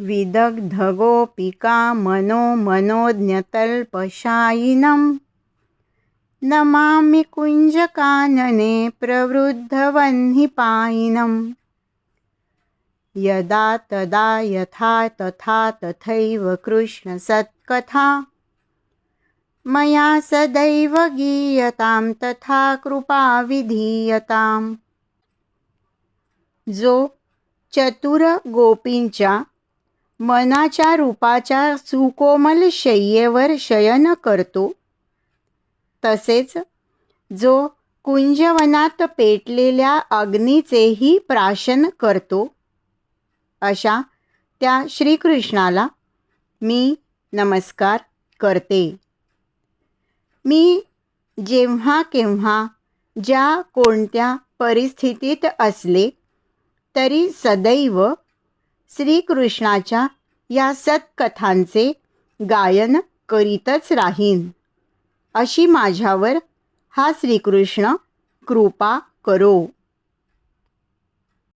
विदग्धगोपिका मनोमनोज्ञतल्पशायिनं नमामि कुञ्जकानने प्रवृद्धवह्निपायिनम्। यदा तदा यथा तथा तथैव कृष्णसत्कथा। मया सदैव गीयतां तथा कृपा विधीयताम् जो चतुर गोपींच्या मनाच्या रूपाच्या सुकोमल शय्येवर शयन करतो. तसेच जो कुंजवनात पेटलेल्या अग्नीचेही प्राशन करतो. अशा त्या श्रीकृष्णाला मी नमस्कार करते. मी जेव्हा केव्हा ज्या कोणत्या परिस्थितीत असले तरी सदैव श्रीकृष्णाच्या या सत्कथांचे गायन करीतच राहीन. अशी माझ्यावर हा श्रीकृष्ण कृपा करो.